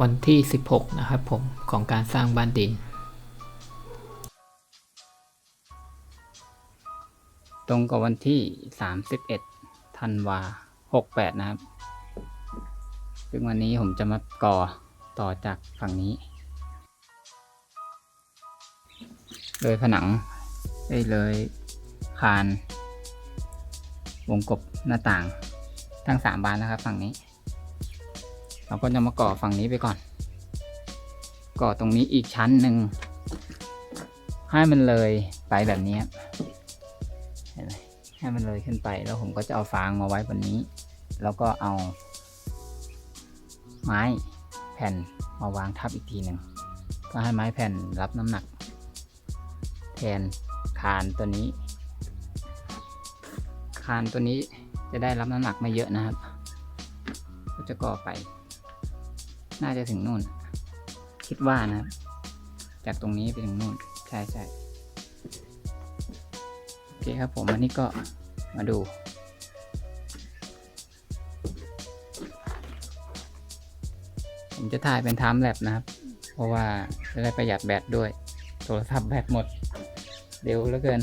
วันที่ 16 นะครับผมของการสร้างบ้านดิน ตรงกับวันที่ 31 ธันวา 68 นะครับ ซึ่งวันนี้ผมจะมาก่อต่อจากฝั่งนี้ เลยผนังได้เลยคาน วงกบหน้าต่าง ทั้งสามบานนะครับฝั่งนี้ เราก็จะมาก่อฝั่งนี้ไปก่อน ก่อตรงนี้อีกชั้นหนึ่ง ให้มันเลยไปแบบนี้เห็นไหมให้มันเลยขึ้นไปแล้วผมก็จะเอาฟางมาไว้บนนี้ แล้วก็เอา ไม้แผ่นมาวางทับอีกทีหนึ่งก็ให้ไม้แผ่นรับน้ำหนัก แทนคานตัวนี้ คานตัวนี้จะได้รับน้ำหนักไม่เยอะนะครับ ก็จะก่อไป น่าจะถึงนู่น คิดว่านะครับ จากตรงนี้ไปถึงนู่น ใช่ใช่โอเคครับผมอันนี้ก็มาดู ผมจะถ่ายเป็นไทม์แลปนะครับ เพราะว่าจะได้ประหยัดแบตด้วย โทรศัพท์แบตหมด เร็วเหลือเกิน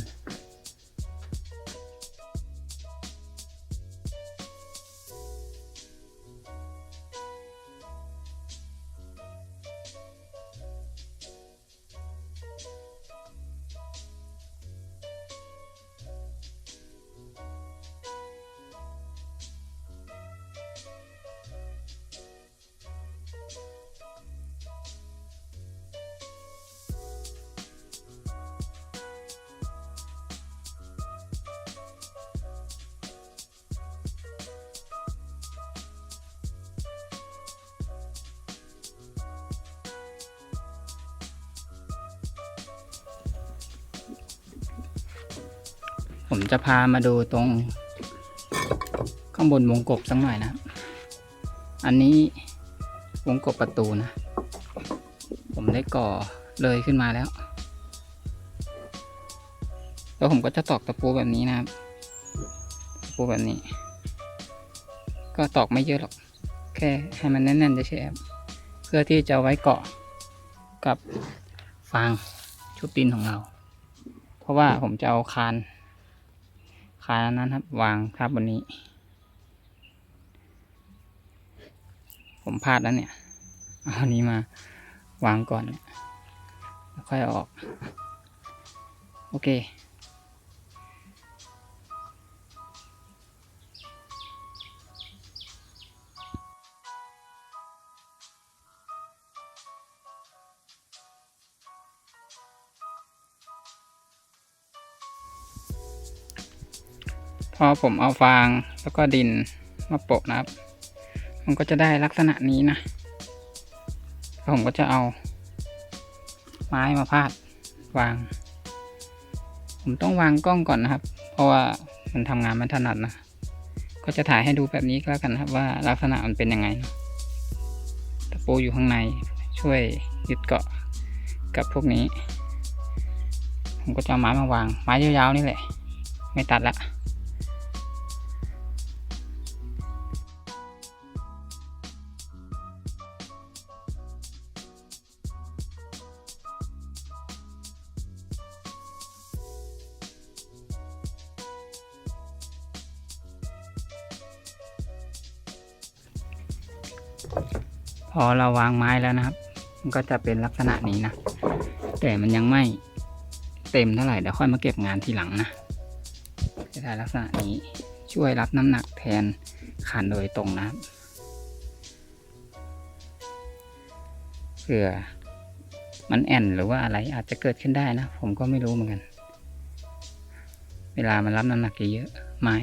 ผมจะพามาดูตรง ข้างบนวงกบสักหน่อยนะ อันนี้วงกบประตูนะ ผมได้ก่อเลยขึ้นมาแล้ว แล้วผมก็จะตอกตะปูแบบนี้นะครับ ตะปูแบบนี้ ก็ตอกไม่เยอะหรอก แค่ให้มันแน่นๆเฉยๆครับเพื่อที่จะไว้เกาะกับฟางชุบดินของเรา เพราะว่าผมจะเอาคานานอันนั้นครับ วางทับบนนี้ ผมพลาดแล้วเนี่ย เอาอันนี้มาวางก่อน แล้วค่อยออก โอเค พอผมเอาฟางแล้วก็ดินมาโปะนะครับ มันก็จะได้ลักษณะนี้นะแล้วผมก็จะเอา ไม้มาพาดวาง ผมต้องวางกล้องก่อนนะครับ เพราะว่ามันทำงานไม่ถนัดนะ ก็จะถ่ายให้ดูแบบนี้ก็แล้วกันครับว่าลักษณะมันเป็นยังไงนะตะปูอยู่ข้างในช่วยยึดเกาะกับพวกนี้ ผมก็จะเอาไม้มาวาง ไม้ยาวๆนี่แหละ ไม่ตัดละ พอเราวางไม้แล้วนะครับ มันก็จะเป็นลักษณะนี้นะ แต่มันยังไม่เต็มเท่าไหร่เดี๋ยวค่อยมาเก็บงานทีหลังนะ จะได้ลักษณะนี้ช่วยรับน้ำหนักแทนขานโดยตรงนะครับเผื่อมันแอนหรือว่าอะไรอาจจะเกิดขึ้นได้นะ ผมก็ไม่รู้เหมือนกัน เวลามันรับน้ำหนักเยอะๆไม้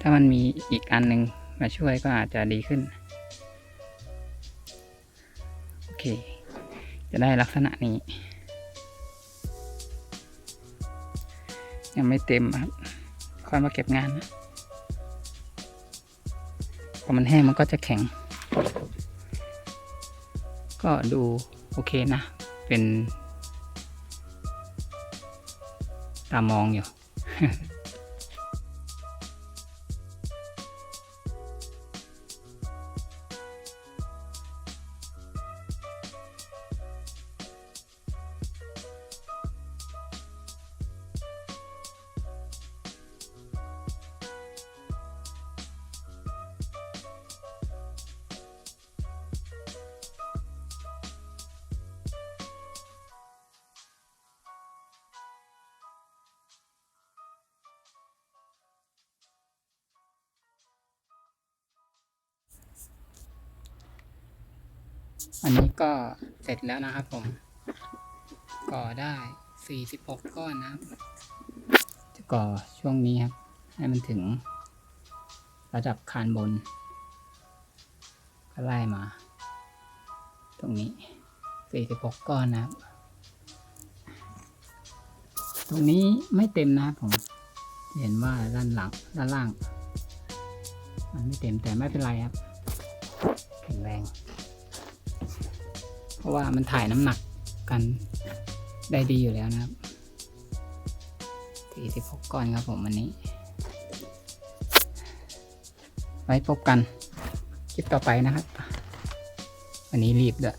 ถ้ามันมีอีกอันหนึ่งมาช่วยก็อาจจะดีขึ้น จะได้ลักษณะนี้ ยังไม่เต็มครับค่อยมาเก็บงานนะพอมันแห้งมันก็จะแข็ง ก็ดูโอเคนะ เป็น ตามองอยู่ อันนี้ก็เสร็จแล้วนะครับผมก่อได้46ก้อนนะครับ จะก่อช่วงนี้ครับ ให้มันถึง ระดับคานบน ก็ไล่มา ตรงนี้46ก้อนนะครับ ตรงนี้ไม่เต็มนะครับผม เห็นว่าด้านหลังด้านล่าง มันไม่เต็มแต่ไม่เป็นไรครับแข็งแรง ราะว่ามันถ่ายน้ำหนักกันได้ดีอยู่แล้วนะครับ46ก้อนครับผมวันนี้ ไว้พบกันคลิปต่อไปนะครับ วันนี้รีบด้วย